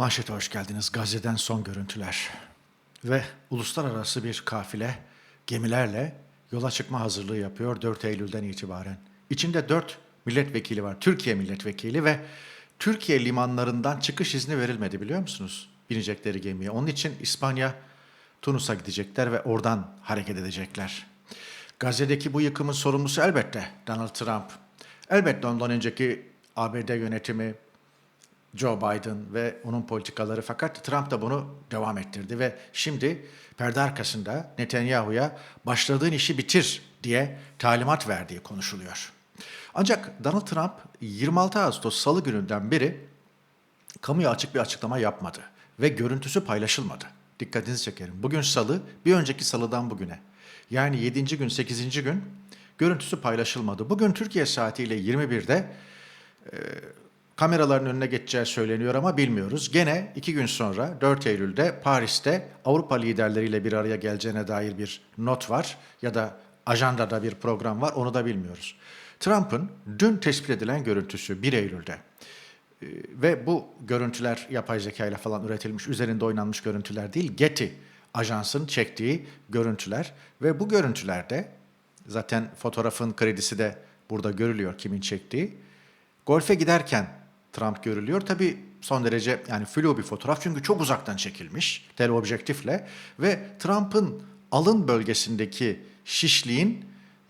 Manşete hoş geldiniz. Gazze'den son görüntüler. Ve uluslararası bir kafile gemilerle yola çıkma hazırlığı yapıyor 4 Eylül'den itibaren. İçinde 4 milletvekili var. Türkiye milletvekili ve Türkiye limanlarından çıkış izni verilmedi biliyor musunuz? Binecekleri gemiye. Onun için İspanya, Tunus'a gidecekler ve oradan hareket edecekler. Gazze'deki bu yıkımın sorumlusu elbette Donald Trump. Elbette ondan önceki ABD yönetimi, Joe Biden ve onun politikaları fakat Trump da bunu devam ettirdi ve şimdi perde arkasında Netanyahu'ya başladığın işi bitir diye talimat verdiği konuşuluyor. Ancak Donald Trump 26 Ağustos Salı gününden beri kamuya açık bir açıklama yapmadı ve görüntüsü paylaşılmadı. Dikkatinizi çekerim. Bugün salı, bir önceki salıdan bugüne. Yani 7. gün, 8. gün görüntüsü paylaşılmadı. Bugün Türkiye saatiyle 21'de kameraların önüne geçeceği söyleniyor ama bilmiyoruz. Gene iki gün sonra 4 Eylül'de Paris'te Avrupa liderleriyle bir araya geleceğine dair bir not var ya da ajandada bir program var onu da bilmiyoruz. Trump'ın dün tespit edilen görüntüsü 1 Eylül'de Ee, ve bu görüntüler yapay zeka ile falan üretilmiş, üzerinde oynanmış görüntüler değil, Getty ajansın çektiği görüntüler ve bu görüntülerde zaten fotoğrafın kredisi de burada görülüyor kimin çektiği. Golfe giderken Trump görülüyor. Tabii son derece yani flu bir fotoğraf çünkü çok uzaktan çekilmiş teleobjektifle ve Trump'ın alın bölgesindeki şişliğin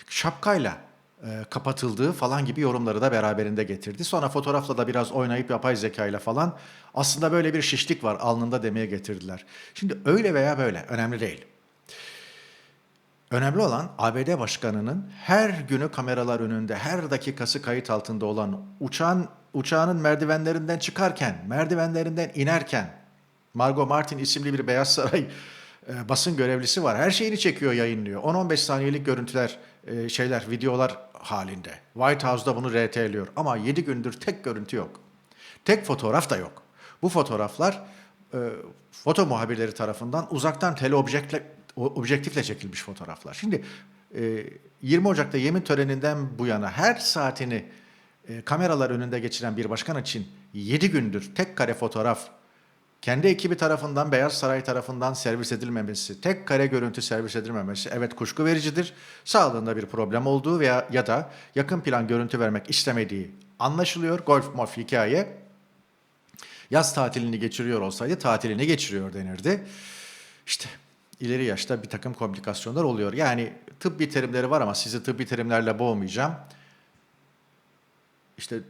şapkayla e, kapatıldığı falan gibi yorumları da beraberinde getirdi. Sonra fotoğrafla da biraz oynayıp yapay zeka ile falan aslında böyle bir şişlik var alnında demeye getirdiler. Şimdi öyle veya böyle önemli değil. Önemli olan ABD Başkanı'nın her günü kameralar önünde, her dakikası kayıt altında olan uçağın uçağının merdivenlerinden çıkarken, merdivenlerinden inerken Margot Martin isimli bir Beyaz Saray e, basın görevlisi var. Her şeyini çekiyor, yayınlıyor. 10-15 saniyelik görüntüler, e, şeyler, videolar halinde. White House'da bunu RT'liyor ama 7 gündür tek görüntü yok. Tek fotoğraf da yok. Bu fotoğraflar e, foto muhabirleri tarafından uzaktan teleobjektifle objektifle çekilmiş fotoğraflar. Şimdi e, 20 Ocak'ta yemin töreninden bu yana her saatini e, kameralar önünde geçiren bir başkan için 7 gündür tek kare fotoğraf kendi ekibi tarafından Beyaz Saray tarafından servis edilmemesi, tek kare görüntü servis edilmemesi evet kuşku vericidir. Sağlığında bir problem olduğu veya ya da yakın plan görüntü vermek istemediği anlaşılıyor. Golf mof hikaye. Yaz tatilini geçiriyor olsaydı tatilini geçiriyor denirdi. İşte ileri yaşta bir takım komplikasyonlar oluyor. Yani tıbbi terimleri var ama sizi tıbbi terimlerle boğmayacağım. İşte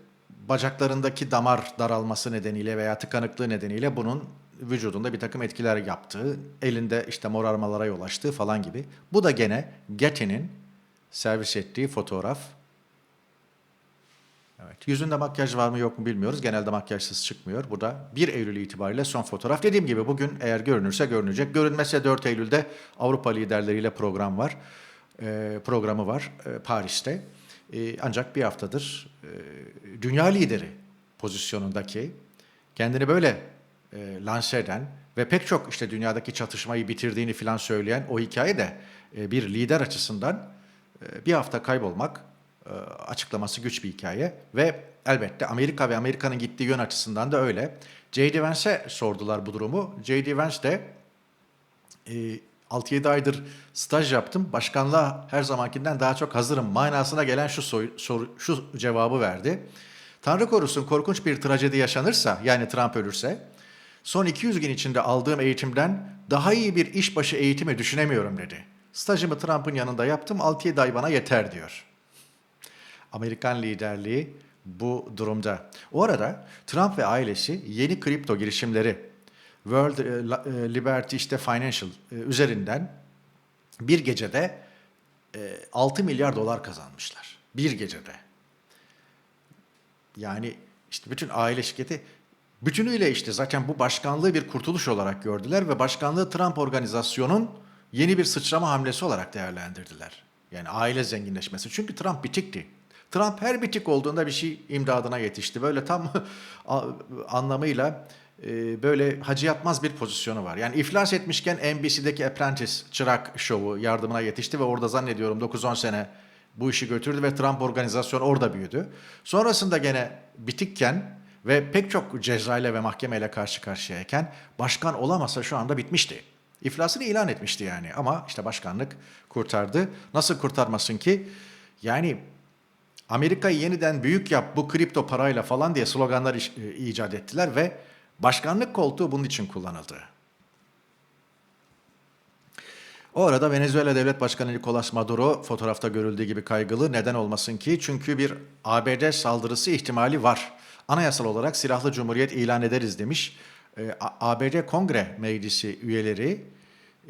bacaklarındaki damar daralması nedeniyle veya tıkanıklığı nedeniyle bunun vücudunda bir takım etkiler yaptığı, elinde işte morarmalara yol açtığı falan gibi. Bu da gene Getty'nin servis ettiği fotoğraf. Evet, yüzünde makyaj var mı yok mu bilmiyoruz. Genelde makyajsız çıkmıyor. Bu da 1 Eylül itibariyle son fotoğraf. Dediğim gibi bugün eğer görünürse görünecek. Görünmezse 4 Eylül'de Avrupa liderleriyle program var. Ee, programı var e, Paris'te. Ee, ancak bir haftadır e, dünya lideri pozisyonundaki kendini böyle e, lanse eden ve pek çok işte dünyadaki çatışmayı bitirdiğini filan söyleyen o hikaye de e, bir lider açısından bir hafta kaybolmak açıklaması güç bir hikaye ve elbette Amerika ve Amerika'nın gittiği yön açısından da öyle. J.D. Vance'e sordular bu durumu. J.D. Vance de 6-7 aydır staj yaptım. Başkanlığa her zamankinden daha çok hazırım. Manasına gelen şu soru, soru, şu cevabı verdi. Tanrı korusun korkunç bir trajedi yaşanırsa yani Trump ölürse son 200 gün içinde aldığım eğitimden daha iyi bir işbaşı eğitimi düşünemiyorum dedi. Stajımı Trump'ın yanında yaptım 6-7 ay bana yeter diyor. Amerikan liderliği bu durumda. O arada Trump ve ailesi yeni kripto girişimleri World e, e, Liberty işte Financial e, üzerinden bir gecede e, 6 milyar dolar kazanmışlar. Bir gecede. Yani işte bütün aile şirketi bütünüyle işte zaten bu başkanlığı bir kurtuluş olarak gördüler ve başkanlığı Trump organizasyonun yeni bir sıçrama hamlesi olarak değerlendirdiler. Yani aile zenginleşmesi. Çünkü Trump bitikti. Trump her bitik olduğunda bir şey imdadına yetişti. Böyle tam anlamıyla e, böyle hacı yatmaz bir pozisyonu var. Yani iflas etmişken NBC'deki Apprentice çırak şovu yardımına yetişti ve orada zannediyorum 9-10 sene bu işi götürdü ve Trump organizasyonu orada büyüdü. Sonrasında gene bitikken ve pek çok cezayla ve mahkemeyle karşı karşıyayken başkan olamasa şu anda bitmişti. İflasını ilan etmişti yani ama işte başkanlık kurtardı. Nasıl kurtarmasın ki? Yani Amerika'yı yeniden büyük yap bu kripto parayla falan diye sloganlar e, icat ettiler ve başkanlık koltuğu bunun için kullanıldı. O arada Venezuela Devlet Başkanı Nicolas Maduro fotoğrafta görüldüğü gibi kaygılı. Neden olmasın ki? Çünkü bir ABD saldırısı ihtimali var. Anayasal olarak silahlı cumhuriyet ilan ederiz demiş. Ee, A- ABD Kongre Meclisi üyeleri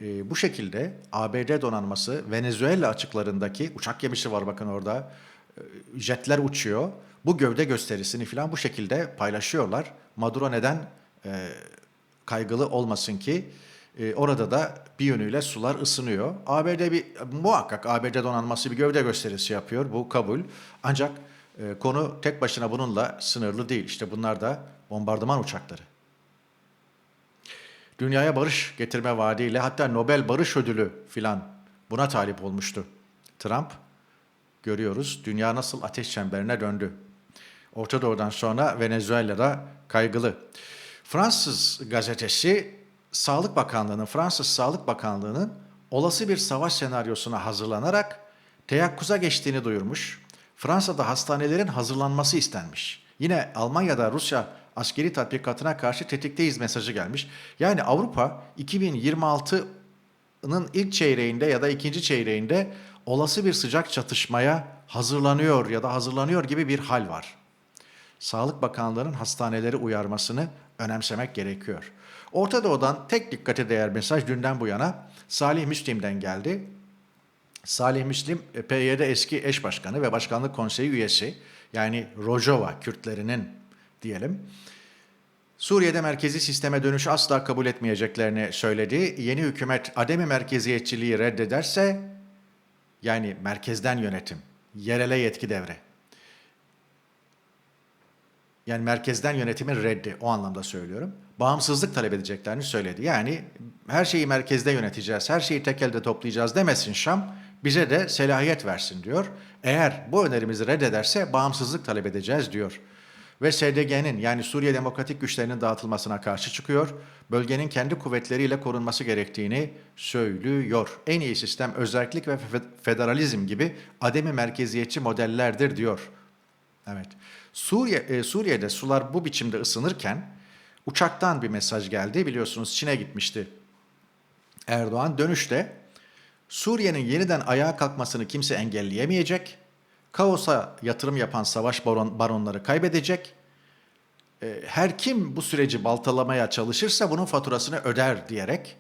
e, bu şekilde ABD donanması Venezuela açıklarındaki uçak gemisi var bakın orada. e, Jetler uçuyor. Bu gövde gösterisini falan bu şekilde paylaşıyorlar. Maduro neden e, kaygılı olmasın ki? E, orada da bir yönüyle sular ısınıyor. ABD bir muhakkak ABD donanması bir gövde gösterisi yapıyor. Bu kabul. Ancak e, konu tek başına bununla sınırlı değil. İşte bunlar da bombardıman uçakları. Dünyaya barış getirme vaadiyle hatta Nobel Barış Ödülü filan buna talip olmuştu. Trump görüyoruz dünya nasıl ateş çemberine döndü. Orta Doğu'dan sonra Venezuela'da kaygılı. Fransız gazetesi Sağlık Bakanlığı'nın, Fransız Sağlık Bakanlığı'nın olası bir savaş senaryosuna hazırlanarak teyakkuza geçtiğini duyurmuş. Fransa'da hastanelerin hazırlanması istenmiş. Yine Almanya'da Rusya askeri tatbikatına karşı tetikteyiz mesajı gelmiş. Yani Avrupa 2026'nın ilk çeyreğinde ya da ikinci çeyreğinde olası bir sıcak çatışmaya hazırlanıyor ya da hazırlanıyor gibi bir hal var. Sağlık Bakanlığı'nın hastaneleri uyarmasını önemsemek gerekiyor. Orta Doğu'dan tek dikkate değer mesaj dünden bu yana Salih Müslim'den geldi. Salih Müslim e, PYD eski eş başkanı ve başkanlık konseyi üyesi. Yani Rojava Kürtlerinin diyelim. Suriye'de merkezi sisteme dönüşü asla kabul etmeyeceklerini söyledi. Yeni hükümet ademi merkeziyetçiliği reddederse yani merkezden yönetim, yerele yetki devre. Yani merkezden yönetimin reddi o anlamda söylüyorum. Bağımsızlık talep edeceklerini söyledi. Yani her şeyi merkezde yöneteceğiz, her şeyi tek elde toplayacağız demesin Şam, bize de selahiyet versin diyor. Eğer bu önerimizi reddederse bağımsızlık talep edeceğiz diyor. Ve SDG'nin yani Suriye Demokratik Güçlerinin dağıtılmasına karşı çıkıyor. Bölgenin kendi kuvvetleriyle korunması gerektiğini söylüyor. En iyi sistem özellik ve fe- federalizm gibi ademi merkeziyetçi modellerdir diyor. Evet. Suriye e, Suriye'de sular bu biçimde ısınırken uçaktan bir mesaj geldi. Biliyorsunuz Çin'e gitmişti Erdoğan. Dönüşte Suriye'nin yeniden ayağa kalkmasını kimse engelleyemeyecek. Kaosa yatırım yapan savaş baron, baronları kaybedecek. E, Her kim bu süreci baltalamaya çalışırsa bunun faturasını öder diyerek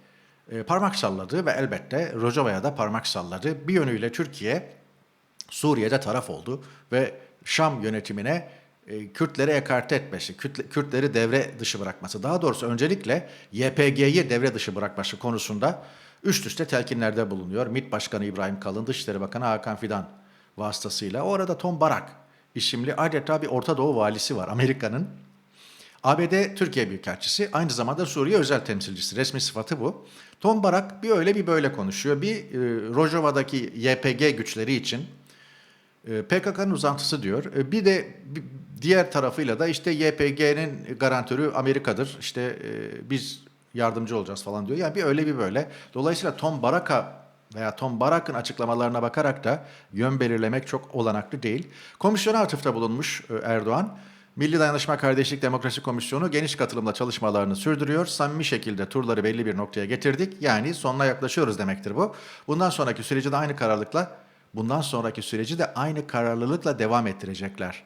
e, parmak salladı ve elbette Rojava'ya da parmak salladı. Bir yönüyle Türkiye Suriye'de taraf oldu ve Şam yönetimine e, Kürtleri ekarte etmesi, Kürt- Kürtleri devre dışı bırakması, daha doğrusu öncelikle YPG'yi devre dışı bırakması konusunda üst üste telkinlerde bulunuyor. MİT Başkanı İbrahim Kalın, Dışişleri Bakanı Hakan Fidan vasıtasıyla. Orada Tom Barak isimli adeta bir Orta Doğu valisi var Amerika'nın. ABD Türkiye Büyükelçisi aynı zamanda Suriye özel temsilcisi. Resmi sıfatı bu. Tom Barak bir öyle bir böyle konuşuyor. Bir e, Rojava'daki YPG güçleri için PKK'nın uzantısı diyor. E, Bir de diğer tarafıyla da işte YPG'nin garantörü Amerika'dır. İşte e, biz yardımcı olacağız falan diyor. Yani bir öyle bir böyle. Dolayısıyla Tom Baraka veya Tom Barak'ın açıklamalarına bakarak da yön belirlemek çok olanaklı değil. Komisyona atıfta bulunmuş e, Erdoğan. Milli Dayanışma Kardeşlik Demokrasi Komisyonu geniş katılımla çalışmalarını sürdürüyor. Samimi şekilde turları belli bir noktaya getirdik. Yani sonuna yaklaşıyoruz demektir bu. Bundan sonraki süreci de aynı kararlılıkla bundan sonraki süreci de aynı kararlılıkla devam ettirecekler.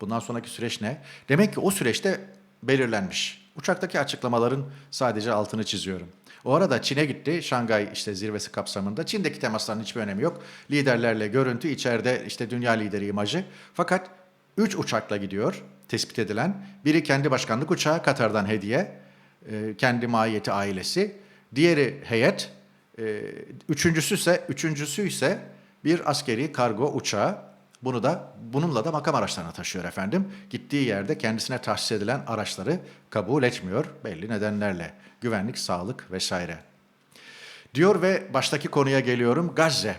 Bundan sonraki süreç ne? Demek ki o süreçte belirlenmiş. Uçaktaki açıklamaların sadece altını çiziyorum. O arada Çin'e gitti. Şangay işte zirvesi kapsamında. Çin'deki temasların hiçbir önemi yok. Liderlerle görüntü, içeride işte dünya lideri imajı. Fakat 3 uçakla gidiyor tespit edilen. Biri kendi başkanlık uçağı Katar'dan hediye. e, Kendi mahiyeti ailesi. Diğeri heyet. e, Üçüncüsü ise, üçüncüsü ise bir askeri kargo uçağı. Bunu da bununla da makam araçlarına taşıyor efendim. Gittiği yerde kendisine tahsis edilen araçları kabul etmiyor belli nedenlerle. Güvenlik, sağlık vesaire. Diyor ve baştaki konuya geliyorum. Gazze.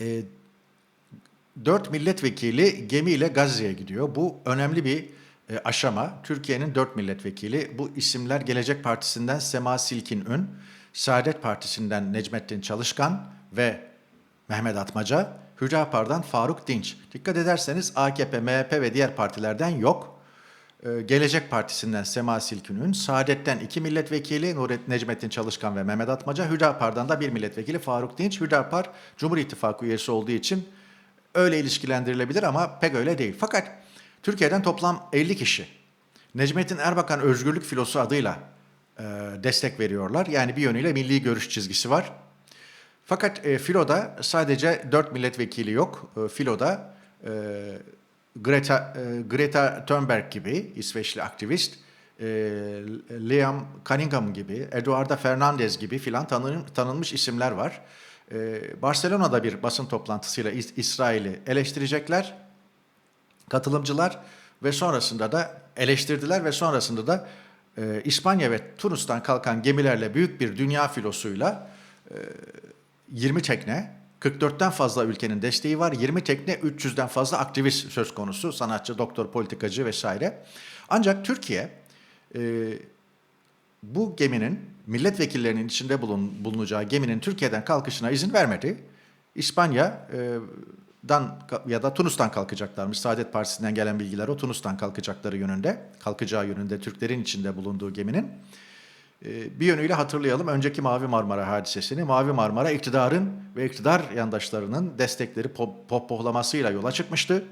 Ee, dört milletvekili gemiyle Gazze'ye gidiyor. Bu önemli bir e, aşama Türkiye'nin dört milletvekili. Bu isimler Gelecek Partisi'nden Sema Silkin Ün, Saadet Partisi'nden Necmettin Çalışkan ve Mehmet Atmaca, Hüdapar'dan Faruk Dinç. Dikkat ederseniz AKP, MHP ve diğer partilerden yok. Ee, Gelecek Partisi'nden Sema Silkün'ün, Saadet'ten iki milletvekili Nurettin Necmettin Çalışkan ve Mehmet Atmaca, Hüdapar'dan da bir milletvekili Faruk Dinç. Hüdapar Cumhur İttifakı üyesi olduğu için öyle ilişkilendirilebilir ama pek öyle değil. Fakat Türkiye'den toplam 50 kişi Necmettin Erbakan Özgürlük Filosu adıyla e, destek veriyorlar. Yani bir yönüyle milli görüş çizgisi var. Fakat e, Filo'da sadece 4 milletvekili yok. E, Filo'da e, Greta, e, Greta Thunberg gibi İsveçli aktivist, e, Liam Cunningham gibi, Eduardo Fernandez gibi filan tanın, tanınmış isimler var. E, Barcelona'da bir basın toplantısıyla İs- İsrail'i eleştirecekler katılımcılar ve sonrasında da eleştirdiler ve sonrasında da e, İspanya ve Tunus'tan kalkan gemilerle büyük bir dünya filosuyla e, 20 tekne, 44'ten fazla ülkenin desteği var. 20 tekne, 300'den fazla aktivist söz konusu. Sanatçı, doktor, politikacı vesaire. Ancak Türkiye e, bu geminin milletvekillerinin içinde bulun, bulunacağı geminin Türkiye'den kalkışına izin vermedi. İspanya'dan ya da Tunus'tan kalkacaklarmış. Saadet Partisi'nden gelen bilgiler o Tunus'tan kalkacakları yönünde, kalkacağı yönünde Türklerin içinde bulunduğu geminin. Ee, Bir yönüyle hatırlayalım önceki Mavi Marmara hadisesini. Mavi Marmara iktidarın ve iktidar yandaşlarının destekleri po- pohpohlamasıyla yola çıkmıştı.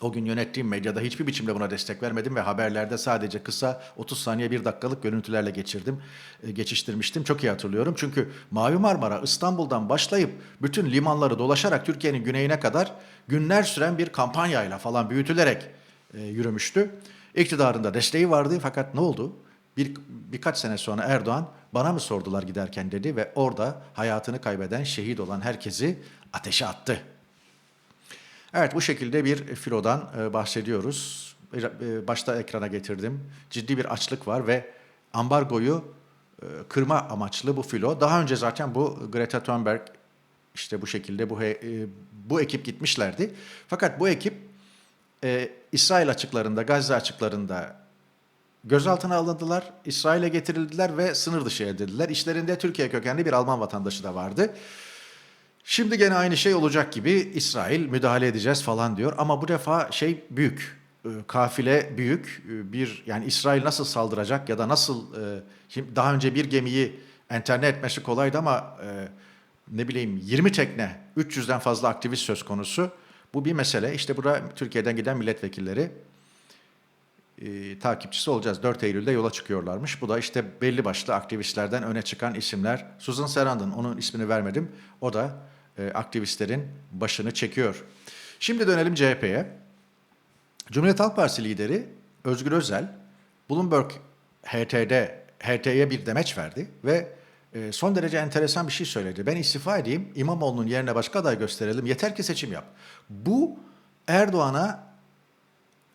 O gün yönettiğim medyada hiçbir biçimde buna destek vermedim ve haberlerde sadece kısa 30 saniye 1 dakikalık görüntülerle geçirdim, e, geçiştirmiştim. Çok iyi hatırlıyorum. Çünkü Mavi Marmara İstanbul'dan başlayıp bütün limanları dolaşarak Türkiye'nin güneyine kadar günler süren bir kampanyayla falan büyütülerek e, yürümüştü. İktidarında desteği vardı fakat ne oldu? Bir, birkaç sene sonra Erdoğan bana mı sordular giderken dedi ve orada hayatını kaybeden, şehit olan herkesi ateşe attı. Evet bu şekilde bir filodan e, bahsediyoruz. E, Başta ekrana getirdim. Ciddi bir açlık var ve ambargoyu e, kırma amaçlı bu filo. Daha önce zaten bu Greta Thunberg işte bu şekilde bu bu ekip gitmişlerdi. Fakat bu ekip e, İsrail açıklarında, Gazze açıklarında gözaltına alındılar, İsrail'e getirildiler ve sınır dışı edildiler. İşlerinde Türkiye kökenli bir Alman vatandaşı da vardı. Şimdi gene aynı şey olacak gibi İsrail müdahale edeceğiz falan diyor ama bu defa şey büyük. e, Kafile büyük. E, Bir yani İsrail nasıl saldıracak ya da nasıl e, şimdi daha önce bir gemiyi enterne etmesi kolaydı ama ne bileyim 20 tekne, 300'den fazla aktivist söz konusu. Bu bir mesele. İşte burada Türkiye'den giden milletvekilleri e, takipçisi olacağız. 4 Eylül'de yola çıkıyorlarmış. Bu da işte belli başlı aktivistlerden öne çıkan isimler. Susan Sarandon, onun ismini vermedim. O da e, aktivistlerin başını çekiyor. Şimdi dönelim CHP'ye. Cumhuriyet Halk Partisi lideri Özgür Özel, Bloomberg HT'de HT'ye bir demeç verdi ve e, son derece enteresan bir şey söyledi. Ben istifa edeyim, İmamoğlu'nun yerine başka aday gösterelim, yeter ki seçim yap. Bu Erdoğan'a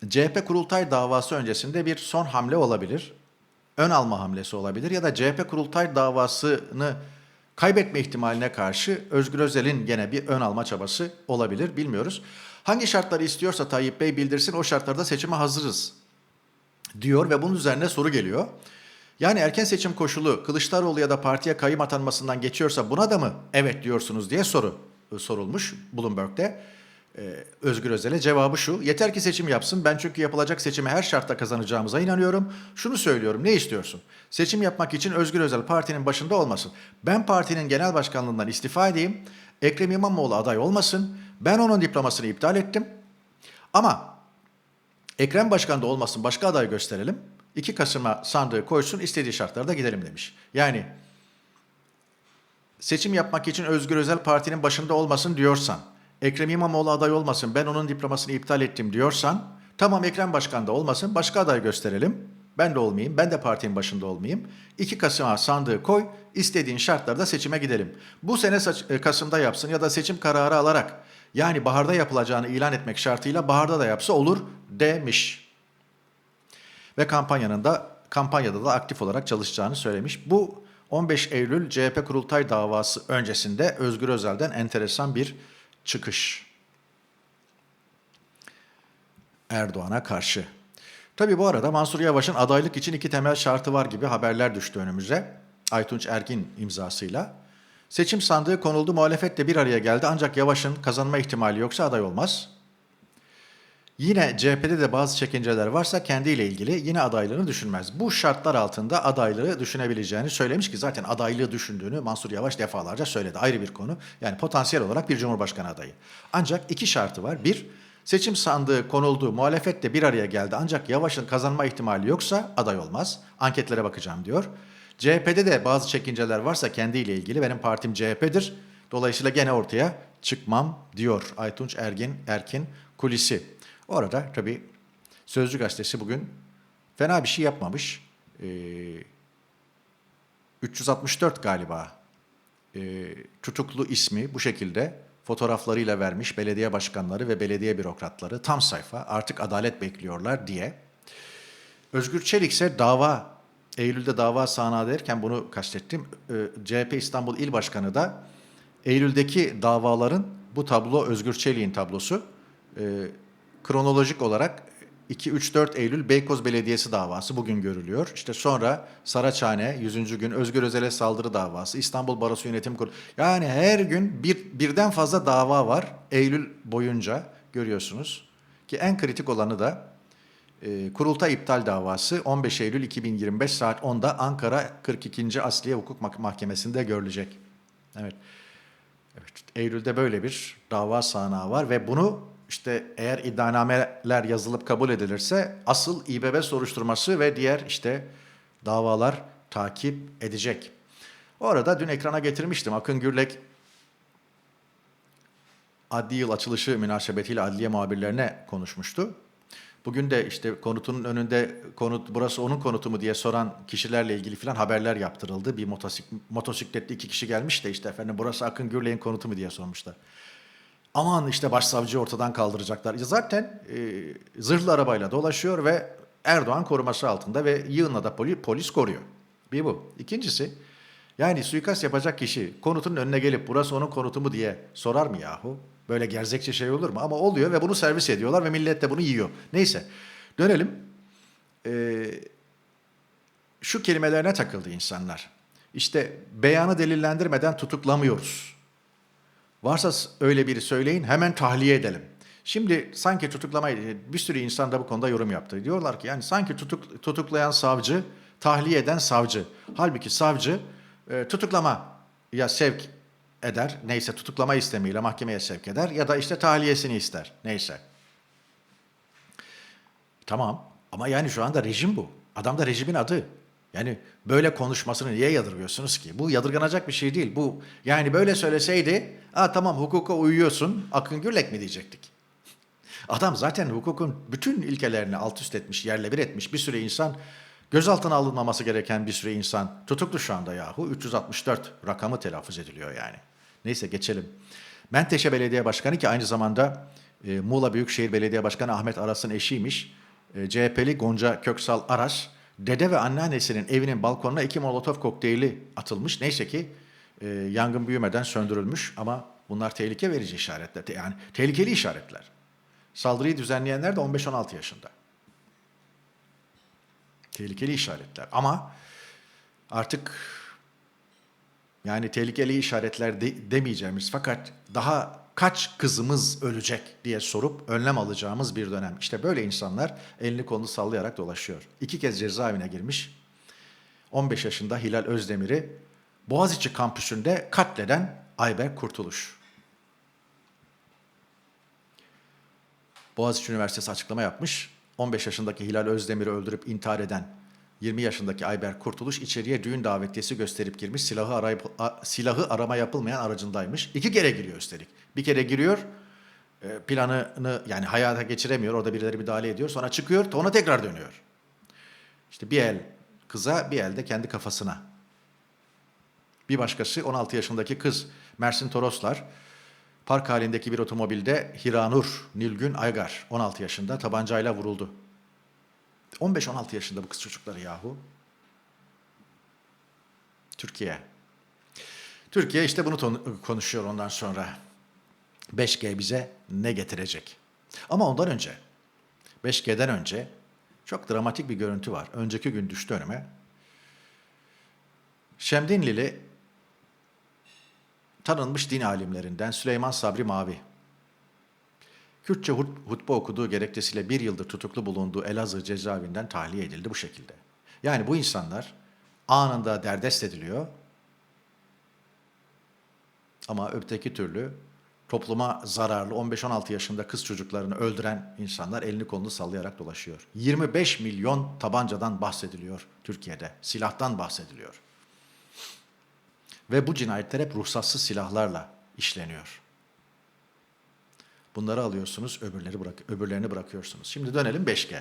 CHP kurultay davası öncesinde bir son hamle olabilir. Ön alma hamlesi olabilir ya da CHP kurultay davasını kaybetme ihtimaline karşı Özgür Özel'in gene bir ön alma çabası olabilir bilmiyoruz. Hangi şartları istiyorsa Tayyip Bey bildirsin o şartlarda seçime hazırız diyor ve bunun üzerine soru geliyor. Yani erken seçim koşulu Kılıçdaroğlu ya da partiye kayyım atanmasından geçiyorsa buna da mı evet diyorsunuz diye soru sorulmuş Bloomberg'de. Ee, Özgür Özel'e cevabı şu. Yeter ki seçim yapsın. Ben çünkü yapılacak seçimi her şartta kazanacağımıza inanıyorum. Şunu söylüyorum. Ne istiyorsun? Seçim yapmak için Özgür Özel partinin başında olmasın. Ben partinin genel başkanlığından istifa edeyim. Ekrem İmamoğlu aday olmasın. Ben onun diplomasını iptal ettim. Ama Ekrem Başkan da olmasın başka aday gösterelim. 2 Kasım'a sandığı koysun istediği şartlarda gidelim demiş. Yani seçim yapmak için Özgür Özel partinin başında olmasın diyorsan, Ekrem İmamoğlu aday olmasın ben onun diplomasını iptal ettim diyorsan, tamam Ekrem Başkan da olmasın başka aday gösterelim. Ben de olmayayım, ben de partinin başında olmayayım. 2 Kasım'a sandığı koy, istediğin şartlarda seçime gidelim. Bu sene e, Kasım'da yapsın ya da seçim kararı alarak yani baharda yapılacağını ilan etmek şartıyla baharda da yapsa olur demiş ve kampanyanın da kampanyada da aktif olarak çalışacağını söylemiş. Bu 15 Eylül CHP kurultay davası öncesinde Özgür Özel'den enteresan bir çıkış. Erdoğan'a karşı. Tabi bu arada Mansur Yavaş'ın adaylık için iki temel şartı var gibi haberler düştü önümüze. Aytunç Ergin imzasıyla. Seçim sandığı konuldu, muhalefet de bir araya geldi ancak Yavaş'ın kazanma ihtimali yoksa aday olmaz. Yine CHP'de de bazı çekinceler varsa kendiyle ilgili yine adaylığını düşünmez. Bu şartlar altında adaylığı düşünebileceğini söylemiş ki zaten adaylığı düşündüğünü Mansur Yavaş defalarca söyledi. Ayrı bir konu. Yani potansiyel olarak bir cumhurbaşkanı adayı. Ancak iki şartı var. Bir, seçim sandığı konuldu, muhalefet de bir araya geldi ancak Yavaş'ın kazanma ihtimali yoksa aday olmaz. Anketlere bakacağım diyor. CHP'de de bazı çekinceler varsa kendiyle ilgili benim partim CHP'dir. Dolayısıyla gene ortaya çıkmam diyor Aytunç Ergin Erkin kulisi. Orada tabii Sözcü Gazetesi bugün fena bir şey yapmamış. Ee, 364 galiba e, tutuklu ismi bu şekilde fotoğraflarıyla vermiş belediye başkanları ve belediye bürokratları tam sayfa artık adalet bekliyorlar diye. Özgür Çelik ise dava Eylül'de dava sahna derken bunu kastettim. Ee, CHP İstanbul İl Başkanı da Eylül'deki davaların bu tablo Özgür Çelik'in tablosu. Ee, kronolojik olarak 2-3-4 Eylül Beykoz Belediyesi davası bugün görülüyor. İşte sonra Saraçhane 100. gün Özgür Özel'e saldırı davası, İstanbul Barosu Yönetim Kurulu. Yani her gün bir, birden fazla dava var Eylül boyunca görüyorsunuz. Ki en kritik olanı da e, kurultay iptal davası 15 Eylül 2025 saat 10'da Ankara 42. Asliye Hukuk Mah- Mahkemesi'nde görülecek. Evet. Evet, Eylül'de böyle bir dava sahnağı var ve bunu işte eğer iddianameler yazılıp kabul edilirse asıl İBB soruşturması ve diğer işte davalar takip edecek. O arada dün ekrana getirmiştim. Akın Gürlek adli yıl açılışı münasebetiyle adliye muhabirlerine konuşmuştu. Bugün de işte konutunun önünde konut burası onun konutu mu diye soran kişilerle ilgili filan haberler yaptırıldı. Bir motosik, motosikletli iki kişi gelmiş de işte efendim burası Akın Gürlek'in konutu mu diye sormuşlar. Aman işte başsavcıyı ortadan kaldıracaklar. Zaten e, zırhlı arabayla dolaşıyor ve Erdoğan koruması altında ve yığınla da poli, polis koruyor. Bir bu. İkincisi yani suikast yapacak kişi konutunun önüne gelip burası onun konutu mu diye sorar mı yahu? Böyle gerzekçe şey olur mu? Ama oluyor ve bunu servis ediyorlar ve millet de bunu yiyor. Neyse dönelim. Ee, şu kelimelerine takıldı insanlar. İşte beyanı delillendirmeden tutuklamıyoruz. Varsa öyle biri söyleyin hemen tahliye edelim. Şimdi sanki tutuklamayı bir sürü insan da bu konuda yorum yaptı. Diyorlar ki yani sanki tutuk, tutuklayan savcı, tahliye eden savcı. Halbuki savcı e, tutuklama ya sevk eder. Neyse tutuklama istemiyle mahkemeye sevk eder ya da işte tahliyesini ister. Neyse. Tamam ama yani şu anda rejim bu. Adam da rejimin adı. Yani böyle konuşmasını niye yadırgıyorsunuz ki? Bu yadırganacak bir şey değil. Bu yani böyle söyleseydi, "Aa tamam hukuka uyuyorsun." Akın Gürlek mi diyecektik? Adam zaten hukukun bütün ilkelerini alt üst etmiş, yerle bir etmiş. Bir sürü insan gözaltına alınmaması gereken bir sürü insan tutuklu şu anda yahu. 364 rakamı telaffuz ediliyor yani. Neyse geçelim. Menteşe Belediye Başkanı ki aynı zamanda e, Muğla Büyükşehir Belediye Başkanı Ahmet Aras'ın eşiymiş. E, CHP'li Gonca Köksal Aras, dede ve anneannesinin evinin balkonuna iki molotof kokteyli atılmış. Neyse ki e, yangın büyümeden söndürülmüş ama bunlar tehlike verici işaretler. Yani tehlikeli işaretler. Saldırıyı düzenleyenler de 15-16 yaşında. Tehlikeli işaretler ama artık yani tehlikeli işaretler de- demeyeceğimiz fakat daha kaç kızımız ölecek diye sorup önlem alacağımız bir dönem. İşte böyle insanlar elini kolunu sallayarak dolaşıyor. İki kez cezaevine girmiş. 15 yaşında Hilal Özdemir'i Boğaziçi kampüsünde katleden Ayber Kurtuluş. Boğaziçi Üniversitesi açıklama yapmış. 15 yaşındaki Hilal Özdemir'i öldürüp intihar eden 20 yaşındaki Ayber Kurtuluş içeriye düğün davetiyesi gösterip girmiş. Silahı arayıp silahı arama yapılmayan aracındaymış. İki kere giriyor üstelik. Bir kere giriyor e, planını yani hayata geçiremiyor. Orada birileri müdahale ediyor. Sonra çıkıyor ona tekrar dönüyor. İşte bir el kıza bir el de kendi kafasına. Bir başkası 16 yaşındaki kız Mersin Toroslar. Park halindeki bir otomobilde Hiranur Nilgün Aygar 16 yaşında tabancayla vuruldu. 15-16 yaşında bu kız çocukları yahu. Türkiye. Türkiye işte bunu konuşuyor ondan sonra. 5G bize ne getirecek? Ama ondan önce 5G'den önce çok dramatik bir görüntü var. Önceki gün düştü önüme. Şemdinlili tanınmış din alimlerinden Süleyman Sabri Mavi. Kürtçe hut- hutbe okuduğu gerekçesiyle bir yıldır tutuklu bulunduğu Elazığ cezaevinden tahliye edildi bu şekilde. Yani bu insanlar anında derdest ediliyor ama öteki türlü topluma zararlı 15-16 yaşında kız çocuklarını öldüren insanlar elini kolunu sallayarak dolaşıyor. 25 milyon tabancadan bahsediliyor Türkiye'de. Silahtan bahsediliyor. Ve bu cinayetler hep ruhsatsız silahlarla işleniyor. Bunları alıyorsunuz, öbürleri bırak, öbürlerini bırakıyorsunuz. Şimdi dönelim 5G.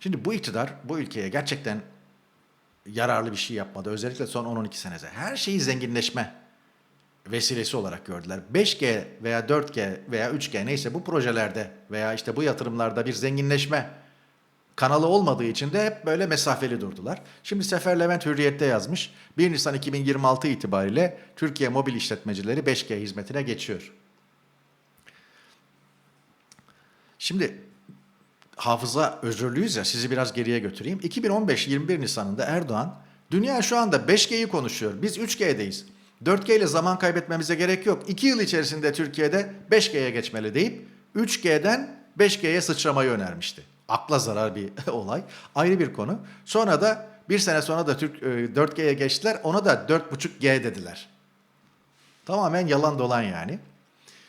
Şimdi bu iktidar bu ülkeye gerçekten yararlı bir şey yapmadı. Özellikle son 10-12 senede. Her şeyi zenginleşme vesilesi olarak gördüler. 5G veya 4G veya 3G neyse bu projelerde veya işte bu yatırımlarda bir zenginleşme kanalı olmadığı için de hep böyle mesafeli durdular. Şimdi Sefer Levent Hürriyet'te yazmış. 1 Nisan 2026 itibariyle Türkiye mobil işletmecileri 5G hizmetine geçiyor. Şimdi hafıza özürlüyüz ya sizi biraz geriye götüreyim. 2015 21 Nisan'ında Erdoğan dünya şu anda 5G'yi konuşuyor. Biz 3G'deyiz. 4G ile zaman kaybetmemize gerek yok. 2 yıl içerisinde Türkiye'de 5G'ye geçmeli deyip 3G'den 5G'ye sıçramayı önermişti. Akla zarar bir olay. Ayrı bir konu. Sonra da bir sene sonra da Türk e, 4G'ye geçtiler. Ona da 4.5G dediler. Tamamen yalan dolan yani.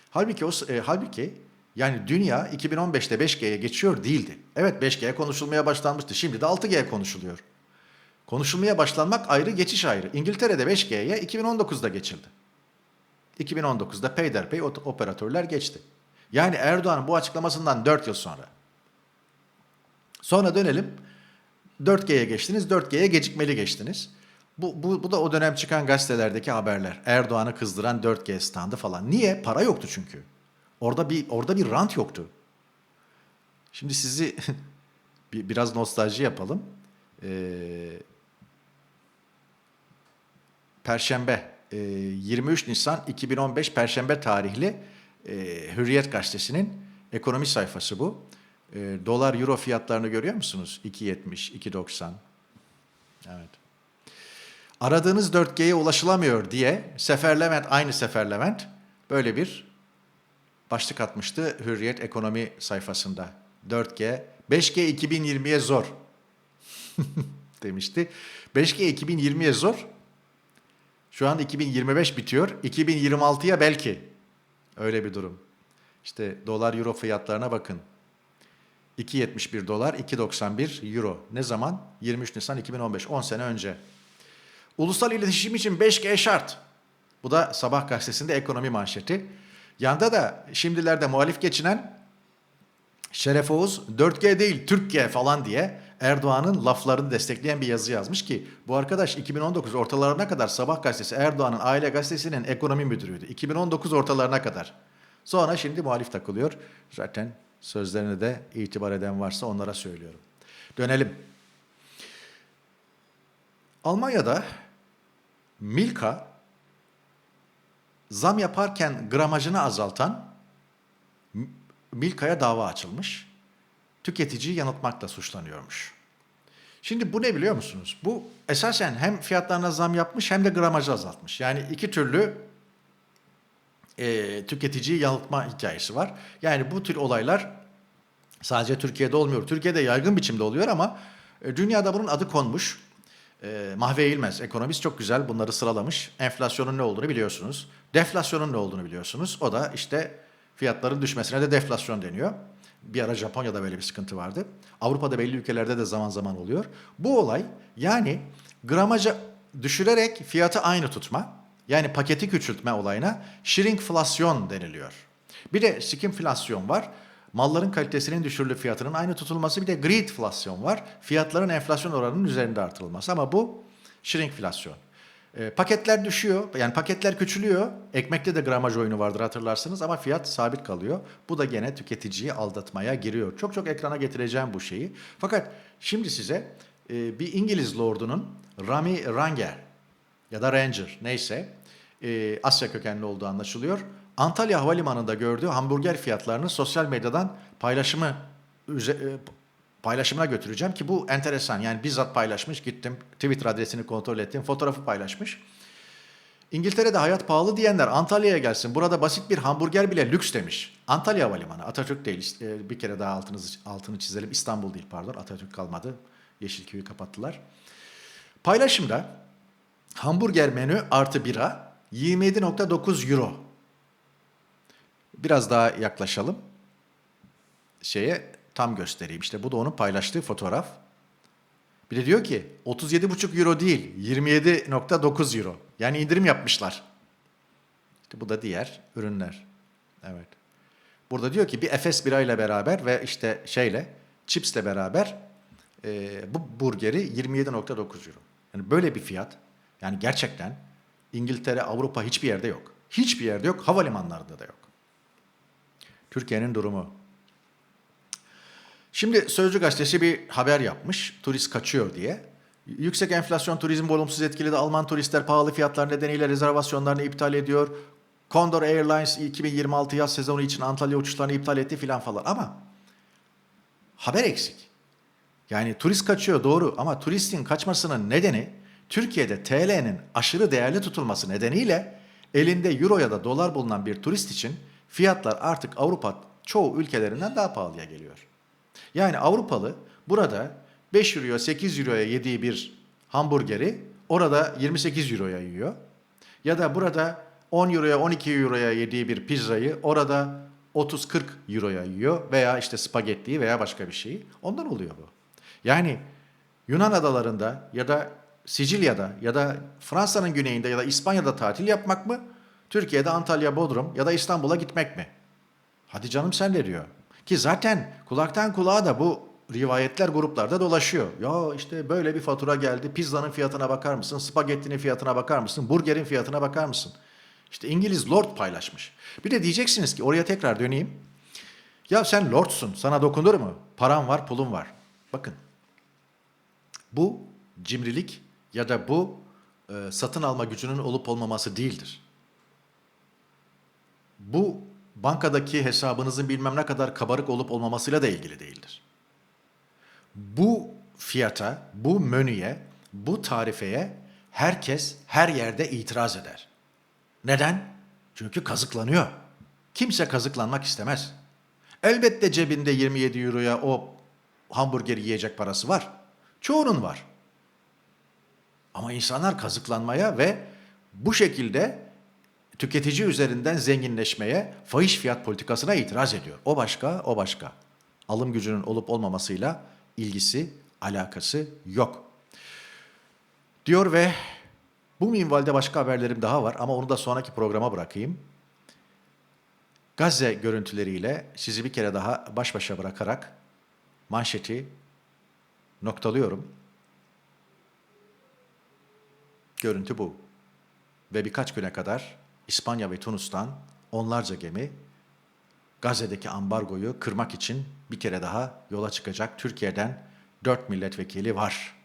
Halbuki o e, halbuki yani dünya 2015'te 5G'ye geçiyor değildi. Evet 5G konuşulmaya başlanmıştı. Şimdi de 6G konuşuluyor. Konuşulmaya başlanmak ayrı, geçiş ayrı. İngiltere'de 5G'ye 2019'da geçildi. 2019'da peyderpey operatörler geçti. Yani Erdoğan'ın bu açıklamasından 4 yıl sonra. Sonra dönelim. 4G'ye geçtiniz, 4G'ye gecikmeli geçtiniz. Bu, bu, bu da o dönem çıkan gazetelerdeki haberler. Erdoğan'ı kızdıran 4G standı falan. Niye? Para yoktu çünkü. Orada bir orada bir rant yoktu. Şimdi sizi bir, biraz nostalji yapalım. Ee, Perşembe e, 23 Nisan 2015 Perşembe tarihli e, Hürriyet gazetesinin ekonomi sayfası bu. E, dolar euro fiyatlarını görüyor musunuz? 2.70, 2.90. Evet. Aradığınız 4G'ye ulaşılamıyor diye Sefer Levent, aynı Sefer Levent böyle bir başlık atmıştı Hürriyet ekonomi sayfasında. 4G, 5G 2020'ye zor demişti. 5G 2020'ye zor. Şu an 2025 bitiyor. 2026'ya belki. Öyle bir durum. İşte dolar euro fiyatlarına bakın. 2.71 dolar, 2.91 euro. Ne zaman? 23 Nisan 2015, 10 sene önce. Ulusal iletişim için 5G şart. Bu da Sabah gazetesinde ekonomi manşeti. Yanda da şimdilerde muhalif geçinen Şeref Oğuz 4G değil Türk-G falan diye Erdoğan'ın laflarını destekleyen bir yazı yazmış ki bu arkadaş 2019 ortalarına kadar Sabah gazetesi Erdoğan'ın aile gazetesinin ekonomi müdürüydü. 2019 ortalarına kadar. Sonra şimdi muhalif takılıyor. Zaten sözlerine de itibar eden varsa onlara söylüyorum. Dönelim. Almanya'da Milka zam yaparken gramajını azaltan Milka'ya dava açılmış. Tüketiciyi yanıltmakla suçlanıyormuş. Şimdi bu ne biliyor musunuz? Bu esasen hem fiyatlarına zam yapmış hem de gramajı azaltmış. Yani iki türlü e, tüketiciyi yanıltma hikayesi var. Yani bu tür olaylar sadece Türkiye'de olmuyor. Türkiye'de yaygın biçimde oluyor ama e, dünyada bunun adı konmuş. E, Mahve Eğilmez, ekonomist çok güzel bunları sıralamış. Enflasyonun ne olduğunu biliyorsunuz. Deflasyonun ne olduğunu biliyorsunuz. O da işte fiyatların düşmesine de deflasyon deniyor. Bir ara Japonya'da böyle bir sıkıntı vardı. Avrupa'da belli ülkelerde de zaman zaman oluyor. Bu olay yani gramajı düşürerek fiyatı aynı tutma. Yani paketi küçültme olayına shrinkflasyon deniliyor. Bir de skimflasyon var. Malların kalitesinin düşürülüp fiyatının aynı tutulması. Bir de greedflasyon var. Fiyatların enflasyon oranının üzerinde artırılması. Ama bu shrinkflasyon. E, paketler düşüyor. Yani paketler küçülüyor. Ekmekte de gramaj oyunu vardır hatırlarsınız ama fiyat sabit kalıyor. Bu da gene tüketiciyi aldatmaya giriyor. Çok çok ekrana getireceğim bu şeyi. Fakat şimdi size e, bir İngiliz lordunun Rami Ranger ya da Ranger neyse e, Asya kökenli olduğu anlaşılıyor. Antalya Havalimanı'nda gördüğü hamburger fiyatlarının sosyal medyadan paylaşımı e, paylaşımına götüreceğim ki bu enteresan. Yani bizzat paylaşmış gittim Twitter adresini kontrol ettim fotoğrafı paylaşmış. İngiltere'de hayat pahalı diyenler Antalya'ya gelsin. Burada basit bir hamburger bile lüks demiş. Antalya Havalimanı, Atatürk değil. E, Bir kere daha altını, altını çizelim. İstanbul değil pardon. Atatürk kalmadı. Yeşilköy'ü kapattılar. Paylaşımda hamburger menü artı bira 27.9 euro. Biraz daha yaklaşalım. Şeye tam göstereyim. İşte bu da onun paylaştığı fotoğraf. Bir de diyor ki 37,5 euro değil 27.9 euro. Yani indirim yapmışlar. İşte bu da diğer ürünler. Evet. Burada diyor ki bir Efes birayla beraber ve işte şeyle chipsle beraber e, bu burgeri 27.9 euro. Yani böyle bir fiyat yani gerçekten İngiltere, Avrupa hiçbir yerde yok. Hiçbir yerde yok. Havalimanlarında da yok. Türkiye'nin durumu. Şimdi Sözcü Gazetesi bir haber yapmış. Turist kaçıyor diye. Yüksek enflasyon turizm olumsuz etkiledi. Alman turistler pahalı fiyatlar nedeniyle rezervasyonlarını iptal ediyor. Condor Airlines 2026 yaz sezonu için Antalya uçuşlarını iptal etti filan falan. Ama haber eksik. Yani turist kaçıyor doğru ama turistin kaçmasının nedeni Türkiye'de TL'nin aşırı değerli tutulması nedeniyle elinde euro ya da dolar bulunan bir turist için fiyatlar artık Avrupa çoğu ülkelerinden daha pahalıya geliyor. Yani Avrupalı burada 5 euroya 8 euroya yediği bir hamburgeri orada 28 euroya yiyor. Ya da burada 10 euroya 12 euroya yediği bir pizzayı orada 30-40 euroya yiyor veya işte spagettiyi veya başka bir şeyi. Ondan oluyor bu. Yani Yunan adalarında ya da Sicilya'da ya da Fransa'nın güneyinde ya da İspanya'da tatil yapmak mı? Türkiye'de Antalya, Bodrum ya da İstanbul'a gitmek mi? Hadi canım sen de diyor. Ki zaten kulaktan kulağa da bu rivayetler gruplarda dolaşıyor. Ya işte böyle bir fatura geldi. Pizzanın fiyatına bakar mısın? Spagettinin fiyatına bakar mısın? Burgerin fiyatına bakar mısın? İşte İngiliz Lord paylaşmış. Bir de diyeceksiniz ki oraya tekrar döneyim. Ya sen Lord'sun. Sana dokunur mu? Param var, pulum var. Bakın. Bu cimrilik ya da bu e, satın alma gücünün olup olmaması değildir. Bu bankadaki hesabınızın bilmem ne kadar kabarık olup olmamasıyla da ilgili değildir. Bu fiyata, bu menüye, bu tarifeye herkes her yerde itiraz eder. Neden? Çünkü kazıklanıyor. Kimse kazıklanmak istemez. Elbette cebinde 27 euroya o hamburgeri yiyecek parası var. Çoğunun var. Ama insanlar kazıklanmaya ve bu şekilde tüketici üzerinden zenginleşmeye, fahiş fiyat politikasına itiraz ediyor. O başka, o başka. Alım gücünün olup olmamasıyla ilgisi, alakası yok. Diyor ve bu minvalde başka haberlerim daha var ama onu da sonraki programa bırakayım. Gazze görüntüleriyle sizi bir kere daha baş başa bırakarak manşeti noktalıyorum. Görüntü bu. Ve birkaç güne kadar İspanya ve Tunus'tan onlarca gemi Gazze'deki ambargoyu kırmak için bir kere daha yola çıkacak. Türkiye'den dört milletvekili var.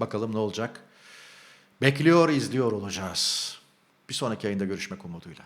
Bakalım ne olacak? Bekliyor, izliyor olacağız. Bir sonraki yayında görüşmek umuduyla.